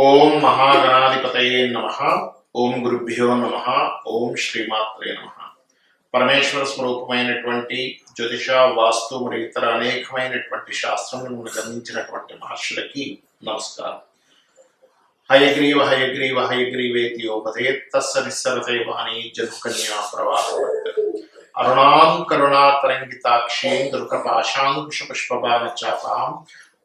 ఓం మహాగణాధిపతయే నమ ఓం గురుభ్యో నమ ఓం శ్రీమాత్రే నమ పరమేశ్వర స్వరూపమైనటువంటి జ్యోతిష వాస్తు మరియు ఇతర అనేకమైనటువంటి శాస్త్రములను గమనించినటువంటి మహర్షులకి నమస్కారం హయగ్రీవ హయగ్రీవ హయగ్రీవేతి యోపదేత్తస్స నిస్సరతే వాణి జన్కన్యా ప్రవాహ అరుణాం కరుణాతరంగితాక్షీం దుర్గపాశాంకుశ పుష్పబాణ చాపాం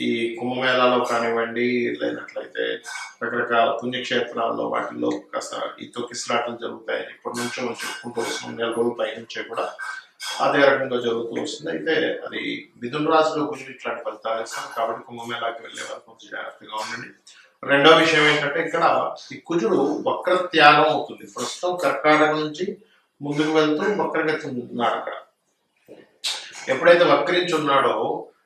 ఈ కుంభమేళాలో కానివ్వండి లేనట్లయితే రకరకాల పుణ్యక్షేత్రాల్లో వాటిల్లో కాస్త ఈ తొక్కిసలాటలు జరుగుతాయని ఇప్పటి నుంచో మనం చెప్పుకుంటూ వస్తున్నాం. నెల రోజుల పై నుంచే కూడా అదే రకంగా జరుగుతూ వస్తుంది. అయితే అది మిథున రాశిలో కుజుడు ఇట్లాంటి ఫలితాలు ఇస్తాం. కాబట్టి కుంభమేళాకి వెళ్ళే వారు కొంచెం జాగ్రత్తగా ఉండండి. రెండో విషయం ఏంటంటే ఇక్కడ ఈ కుజుడు వక్ర త్యాగం అవుతుంది. ప్రస్తుతం కర్కాటక నుంచి ముందుకు వెళ్తూ వక్రగతి ఉన్నాడు అక్కడ. ఎప్పుడైతే వక్రించి ఉన్నాడో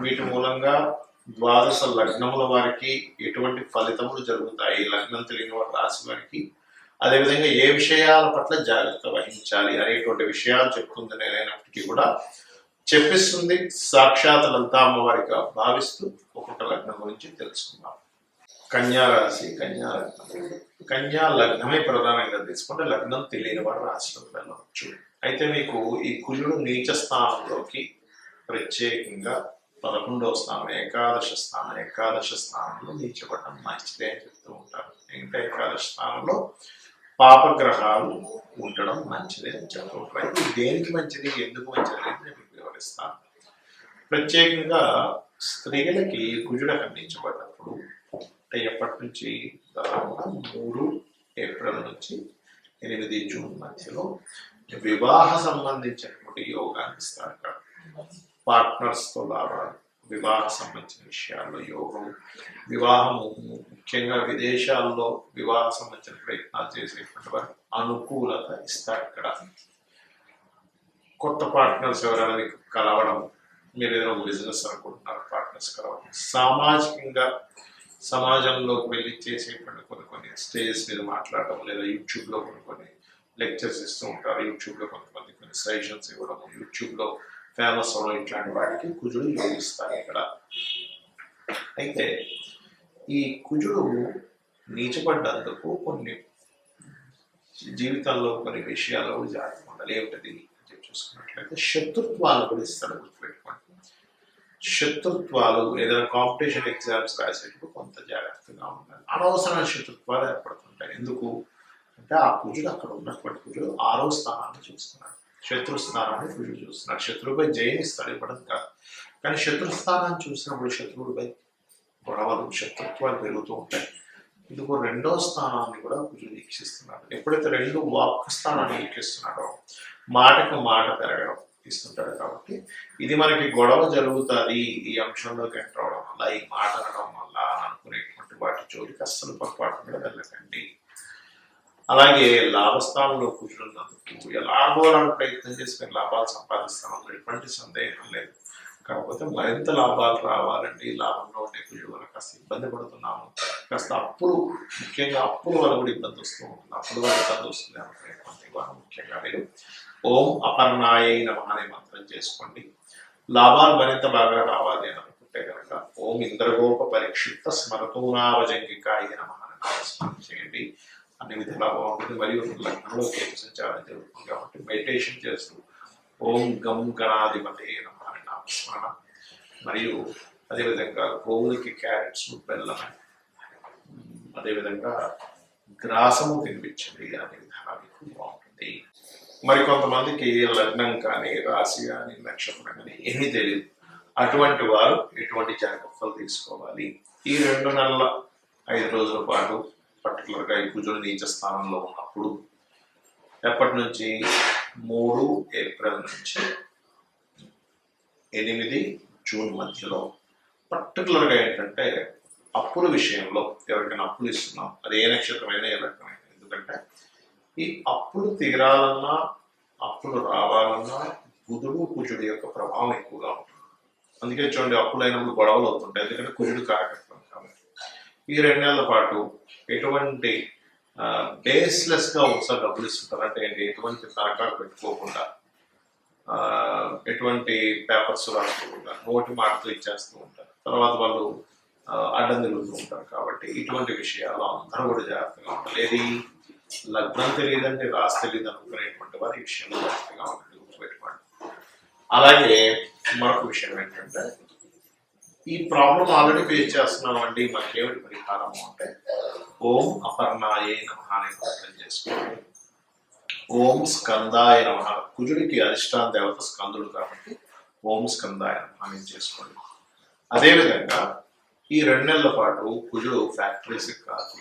వీటి మూలంగా ద్వాదశ లగ్నముల వారికి ఎటువంటి ఫలితములు జరుగుతాయి? లగ్నం తెలియని వారి రాశి వారికి అదేవిధంగా ఏ విషయాల పట్ల జాగ్రత్త వహించాలి అనేటువంటి విషయాలు చెప్తుంది నేనైనప్పటికీ కూడా చెప్పిస్తుంది. సాక్షాత్ లలితా అమ్మవారిగా భావిస్తూ ఒక్కొక్క లగ్నం గురించి తెలుసుకుందాం. కన్యా రాశి కన్యా లగ్నం. కన్యా లగ్నమే ప్రధానంగా తీసుకుంటే లగ్నం తెలియని వారు రాశిలో వెళ్ళవచ్చు. అయితే మీకు ఈ కుజుడు నీచ స్థానంలోకి ప్రత్యేకంగా పదకొండవ స్థానం ఏకాదశ స్థానం ఏకాదశ స్థానంలో నీచపడడం మంచిదే అని చెప్తూ ఉంటారు. ఇంకా ఏకాదశ స్థానంలో పాపగ్రహాలు ఉండడం మంచిదే అని చెప్తూ ఉంటారు. అయితే ఇది దేనికి మంచిది? ఎందుకు మంచిది అనేది నేను మీకు వివరిస్తాను. ప్రత్యేకంగా స్త్రీలకి గుజుడ ఖండించబడినప్పుడు అంటే ఎప్పటి నుంచి? దాదాపుగా మూడు ఏప్రిల్ నుంచి ఎనిమిది జూన్ మధ్యలో వివాహ సంబంధించినటువంటి యోగాన్ని ఇస్తారు పార్ట్నర్స్తో లాభాలు వివాహ సంబంధించిన విషయాల్లో యోగం వివాహము ముఖ్యంగా విదేశాల్లో వివాహ సంబంధించిన ప్రయత్నాలు చేసేటువంటి వారు అనుకూలత ఇస్తారు ఇక్కడ. కొత్త పార్ట్నర్స్ ఎవరైనా కలవడం మీరు ఏదైనా బిజినెస్ అనుకుంటున్నారు పార్ట్నర్స్ కలవడం సామాజికంగా సమాజంలోకి వెళ్ళి చేసేటువంటి కొన్ని కొన్ని స్టేజెస్ మీద మాట్లాడడం లేదా యూట్యూబ్లో కొన్ని కొన్ని లెక్చర్స్ ఇస్తూ ఉంటారు. యూట్యూబ్లో కొంతమంది కొన్ని సజెషన్స్ ఇవ్వడం యూట్యూబ్లో ఫేమస్ ఇట్లాంటి వాటికి కుజుడు యోగిస్తారు ఇక్కడ అయితే ఈ కుజుడు నీచపడ్డందుకు కొన్ని జీవితంలో కొన్ని విషయాల్లో కూడా జాగ్రత్త ఉండాలి ఏమిటది అని చూసుకున్నట్లయితే శత్రుత్వాలు కూడా ఇస్తాడు గుర్తుపెట్టుకోండి శత్రుత్వాలు ఏదైనా కాంపిటీషన్ ఎగ్జామ్స్ రాసేటప్పుడు కొంత జాగ్రత్తగా ఉండాలి అనవసరమైన శత్రుత్వాలు ఏర్పడుతుంటాయి ఎందుకు అంటే ఆ కుజుడు అక్కడ ఉన్నటువంటి కుజుడు ఆరో స్థానాన్ని చూస్తున్నాడు శత్రు స్థానాన్ని చూస్తున్నారు. చూస్తున్నాడు శత్రువుపై జయనిస్తాడు ఇవ్వడం కాదు. కానీ శత్రు స్థానాన్ని చూసినప్పుడు శత్రువుడిపై గొడవలు శత్రుత్వాలు పెరుగుతూ ఉంటాయి. ఇందుకు రెండో స్థానాన్ని కూడా కుజుడు వీక్షిస్తున్నాడు ఎప్పుడైతే రెండు వాక్ స్థానాన్ని వీక్షిస్తున్నాడో మాటకు మాట పెరగడం ఇస్తుంటాడు కాబట్టి ఇది మనకి గొడవ జరుగుతుంది ఈ అంశంలోకి ఎంటర్ అవడం వల్ల ఈ మాట అనడం వల్ల అనుకునేటువంటి వాటి జోలికి అస్సలు పొరపాటు కూడా వెళ్ళకండి. అలాగే లాభస్థానంలో కూర్చున్నందుకు ఎలాగో అలాగ ప్రయత్నం చేసుకుని లాభాలు సంపాదిస్తాం. ఎటువంటి సందేహం లేదు. కాకపోతే మరింత లాభాలు రావాలండి లాభంలో ఉండే కుజుడు కాస్త ఇబ్బంది పడుతున్నాము. కాస్త అప్పులు ముఖ్యంగా అప్పుల వల్ల కూడా ఇబ్బంది వస్తూ ఉంటుంది. అప్పుల వల్ల ఇబ్బంది వస్తుంది అనుకునేటువంటి వారు ముఖ్యంగా మీరు ఓం అపర్ణాయ నమ అనే మంత్రం చేసుకోండి. లాభాలు మరింత బాగా రావాలి అని అనుకుంటే కనుక ఓం ఇంద్రగోప పరిక్షిప్త స్మరతూనావజంగికాయ నమ అని నామస్మరణ చేయండి. అన్ని విధంగా బాగుంటుంది మరియు లగ్నంలో కేతు సంచారం జరుగుతుంది కాబట్టి మెడిటేషన్ చేస్తూ ఓం గం గణాధిపతే నమ అని నామస్మరణ. మరియు అదేవిధంగా గోవులకి క్యారెట్స్ బెల్లం అదేవిధంగా గ్రాసము తినిపించండి అనే విధానం మీకు బాగుంటుంది. మరి కొంతమందికి లగ్నం కానీ రాశి కానీ నక్షత్రం కానీ ఏమీ తెలియదు. అటువంటి వారు ఎటువంటి జాగ్రత్తలు తీసుకోవాలి? ఈ రెండు నెలల ఐదు రోజుల పాటు పర్టికులర్గా ఈ కుజుడు నీచ స్థానంలో ఉన్నప్పుడు ఎప్పటి నుంచి? మూడు ఏప్రిల్ నుంచి. ఎనిమిది జూన్ మధ్యలో. పర్టికులర్గా ఏంటంటే అప్పుల విషయంలో ఎవరికైనా అప్పులు ఇస్తున్నాం. అది ఏ నక్షత్రమైనా ఏ లగ్నమైనా ఎందుకంటే ఈ అప్పులు తీరాలన్నా అప్పులు రావాలన్నా బుధుడు కుజుడు యొక్క ప్రభావం ఎక్కువగా ఉంటుంది. అందుకే చూడండి అప్పులైనప్పుడు గొడవలు అవుతుంటాయి. ఎందుకంటే కుజుడు కారకం ఈ రెండు నెలల పాటు ఎటువంటి బేస్లెస్గా ఒకసారి డబ్బులు ఇస్తుంటారు? అంటే ఏంటి? ఎటువంటి తనఖాలు పెట్టుకోకుండా ఎటువంటి పేపర్స్ రాసుకోకుండా నోటి మాటలు ఇచ్చేస్తూ ఉంటారు. తర్వాత వాళ్ళు అడ్డం తిరుగుతూ ఉంటారు కాబట్టి ఇటువంటి విషయాలు అందరూ కూడా జాగ్రత్తగా ఉంటారు ఏది లగ్నం తెలియదంటే రాసి తెలియదు అనుకునేటువంటి వారి విషయంలో జాగ్రత్తగా ఉంటుంది గుర్తుపెట్టుకోండి. అలాగే మరొక విషయం ఏంటంటే ఈ ప్రాబ్లం ఆల్రెడీ ఫేస్ చేస్తున్నాం అండి మాకేమిటి పరిహారం అంటే ఓం అపర్ణాయే నమ అనే ప్రార్థన చేసుకోండి. ఓం స్కందాయ నమ. కుజుడికి అధిష్టాన దేవత స్కందుడు కాబట్టి ఓం స్కందాయ నమ అని చేసుకోండి. అదేవిధంగా ఈ రెండు నెలల పాటు కుజుడు ఫ్యాక్టరీస్కి కాదు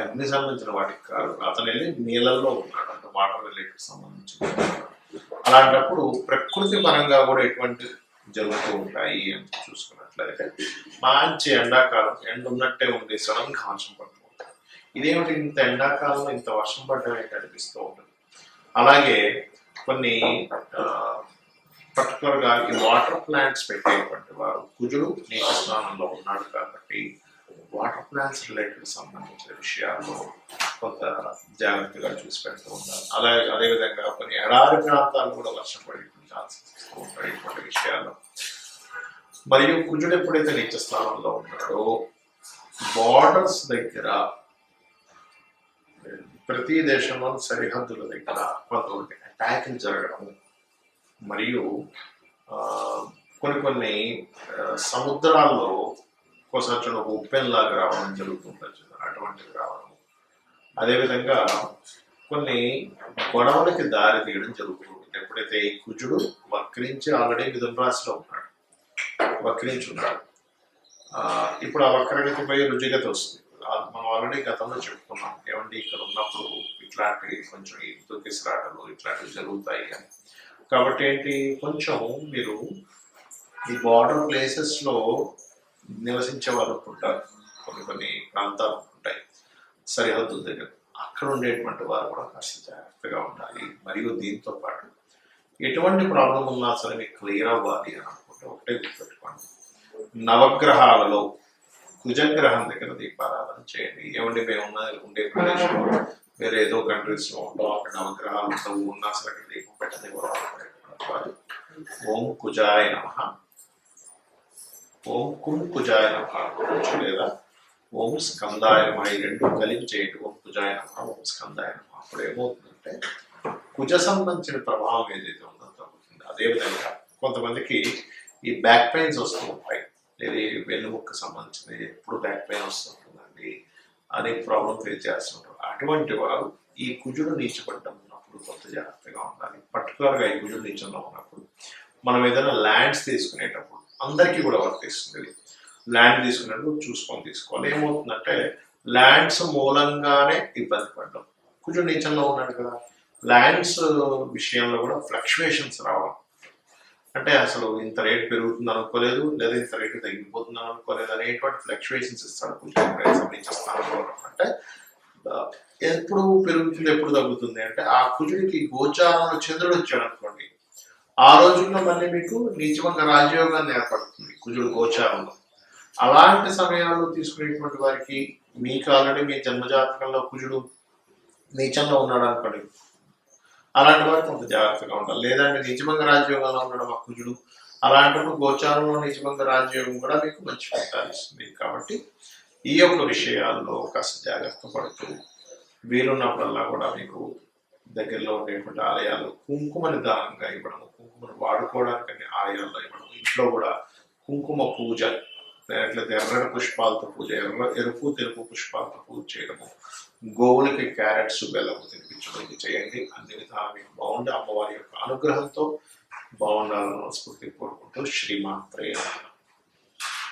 అగ్ని సంబంధించిన వాటికి కాదు అతను వెళ్ళి నీళ్ళల్లో ఉన్నాడు. అంటే వాటర్ రిలేటెడ్ సంబంధించిన అలాంటప్పుడు ప్రకృతి పరంగా కూడా ఎటువంటి జరుగుతూ ఉంటాయి అని చూసుకున్నట్లయితే. మంచి ఎండాకాలం ఎండ ఉన్నట్టే ఉంది సడన్గా వర్షం పడుతూ ఉంటుంది. ఇదేమిటి ఇంత ఎండాకాలంలో ఇంత వర్షం పడడం ఏంటి అనిపిస్తూ ఉంటుంది? అలాగే కొన్ని పర్టికులర్గా ఈ వాటర్ ప్లాంట్స్ పెట్టేటువంటి వారు కుజుడు నీటి స్నానంలో ఉన్నాడు కాబట్టి వాటర్ ప్లాంట్స్ రిలేటెడ్ సంబంధించిన విషయాల్లో కొంత జాగ్రత్తగా చూసి పెడుతూ ఉండాలి అలాగే అదేవిధంగా కొన్ని ఎడారి ప్రాంతాలు కూడా వర్షం పడి ఛాన్సెస్ ఉంటాయి ఇటువంటి విషయాల్లో మరియు కుజుడు ఎప్పుడైతే నిత్య స్థానంలో ఉంటాడో బార్డర్స్ దగ్గర ప్రతి దేశంలో సరిహద్దుల దగ్గర కొంతమంది అటాకులు జరగడం మరియు ఆ, కొన్ని కొన్ని సముద్రాల్లో ఒకసారి ఒక ఉప్పెన్లాగా రావడం జరుగుతుంటుంది అటువంటివి రావడం. అదేవిధంగా కొన్ని గొడవలకి దారి తీయడం జరుగుతుంది. ఎప్పుడైతే ఈ కుజుడు వక్రించి ఆల్రెడీ మిథున రాశిలో ఉన్నాడు వక్రించి ఉన్నాడు ఇప్పుడు ఆ వక్రగతి పోయి రుచిగతి వస్తుంది. మనం ఆల్రెడీ గతంలో చెప్పుకున్నాం. ఏమండి ఇక్కడ ఉన్నప్పుడు ఇట్లాంటివి కొంచెం ఈ ఇట్లాంటివి జరుగుతాయి అని. కాబట్టి ఏంటి కొంచెం మీరు ఈ బార్డర్ ప్లేసెస్లో నివసించే వాళ్ళు ఉంటారు. కొన్ని కొన్ని ప్రాంతాలు ఉంటాయి. సరిహద్దుల దగ్గర. అక్కడ ఉండేటువంటి వారు కూడా కాస్త జాగ్రత్తగా ఉండాలి. మరియు దీంతో పాటు ఎటువంటి ప్రాబ్లం ఉన్నా సరే మీకు క్లియర్ అవ్వాలి అని అనుకుంటే ఒకటే గుర్తుపెట్టుకోండి. నవగ్రహాలలో కుజగ్రహం దగ్గర దీపారాధన చేయండి. ఏమంటే మేము ఉన్న ఉండే ప్రదేశంలో వేరే ఏదో కంట్రీస్లో ఉంటాం అక్కడ నవగ్రహాలు ఉండవు ఉన్నా సరే అక్కడ దీపం పెట్టని ఓం కుజాయ నమ. ఓం కుం కుజాయ నమ అనుకోవచ్చు లేదా ఓం స్కందాయ నమ. ఈ రెండు కలిపి చేయండి. ఓం కుజాయ నమ ఓం స్కందాయ నమ. అప్పుడు ఏమవుతుందంటే కుజ సంబంధించిన ప్రభావం ఏదైతే అదేవిధంగా కొంతమందికి ఈ బ్యాక్ పెయిన్స్ వస్తూ ఉంటాయి. ఇది వెన్నుముక్క సంబంధించినది ఎప్పుడు బ్యాక్ పెయిన్ వస్తుంటుందండి అనే ప్రాబ్లం ఫేస్ చేస్తుంటారు అటువంటి వారు ఈ కుజుడు నీచబడ్డం ఉన్నప్పుడు కొంత జాగ్రత్తగా ఉండాలి. పర్టికులర్గా ఈ కుజుడు నీచంలో ఉన్నప్పుడు మనం ఏదైనా ల్యాండ్స్ తీసుకునేటప్పుడు అందరికీ కూడా వర్తిస్తుంది ల్యాండ్ తీసుకునేటప్పుడు చూసుకొని తీసుకోవాలి. ఏమవుతుందంటే ల్యాండ్స్ మూలంగానే ఇబ్బంది పడ్డం. కుజుడు నీచంలో ఉన్నాడు కదా. ల్యాండ్స్ విషయంలో కూడా ఫ్లక్చువేషన్స్ రావడం. అంటే అసలు ఇంత రేట్ పెరుగుతుంది అనుకోలేదు లేదా ఇంత రేట్ తగ్గిపోతుంది అనుకోలేదు అనేటువంటి ఫ్లక్చువేషన్స్ ఇస్తాడు కొంచెం సంబంధించిన స్థానంలో అంటే ఎప్పుడు పెరుగుతుంది ఎప్పుడు తగ్గుతుంది? అంటే ఆ కుజుడికి గోచారంలో చంద్రుడు వచ్చాడు అనుకోండి. ఆ రోజుల్లో మళ్ళీ మీకు నిజంగా రాజయోగాన్ని ఏర్పడుతుంది కుజుడు గోచారంలో. అలాంటి సమయాల్లో తీసుకునేటువంటి వారికి మీకు ఆల్రెడీ మీ జన్మజాతకంలో కుజుడు నీచంలో ఉన్నాడు అనుకోండి. అలాంటి వారు కొంత జాగ్రత్తగా ఉండాలి. లేదంటే నిజమంగా రాజ్యోగంలో ఉండడం ఆ కుజుడు అలాంటప్పుడు గోచారంలో నిజమంగా రాజ్యోగం కూడా మీకు మంచి ఫలితాలు ఇస్తుంది. కాబట్టి ఈ యొక్క విషయాల్లో కాస్త జాగ్రత్త పడుతూ వీలున్నప్పుడల్లా కూడా మీకు దగ్గరలో ఉండేటువంటి ఆలయాలు కుంకుమని దానంగా ఇవ్వడం కుంకుమను వాడుకోవడానికి ఆలయాల్లో ఇవ్వడం ఇంట్లో కూడా కుంకుమ పూజ లేకపోతే ఎర్రని పుష్పాలతో పూజ ఎర్ర ఎరుపు తెలుపు పుష్పాలతో పూజ చేయడము గోవులకి క్యారెట్స్ బెల్లము తినిపించడానికి చేయండి అన్ని విధాలు మీకు బాగుండి అమ్మవారి యొక్క అనుగ్రహంతో బాగుండాలని మనస్ఫూర్తి కోరుకుంటూ శ్రీమాత్రే నమః.